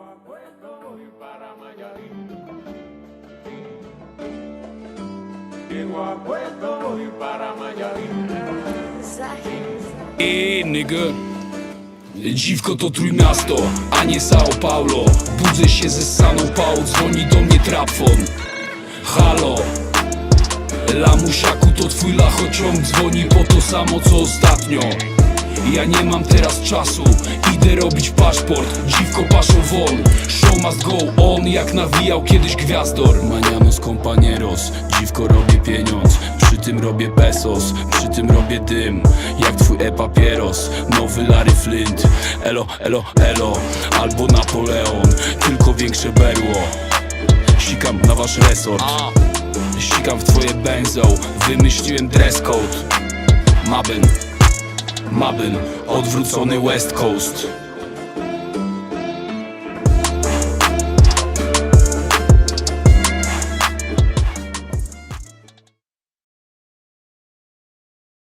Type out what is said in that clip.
a Puerto voy para Mayarín. Llego a Puerto voy para Mayarín. Ej, nigga Dziwko to trójmiasto, a nie Sao Paulo Budzę się ze saną pałą, dzwoni do mnie trapfon Halo Lamusiaku to twój lachociąg Dzwoni po to samo co ostatnio ja nie mam teraz czasu. Idę robić paszport Dziwko paszą Show must go on Jak nawijał kiedyś gwiazdor. Manianos compañeros Dziwko robię pieniądz. Przy tym robię pesos Przy tym robię dym. Jak twój e-papieros Nowy Larry Flint. Elo, elo, elo Albo Napoleon. Tylko większe berło. Sikam na wasz resort. Sikam w twoje benzo. Wymyśliłem dress code. Mabyn Mabyn, odwrócony West Coast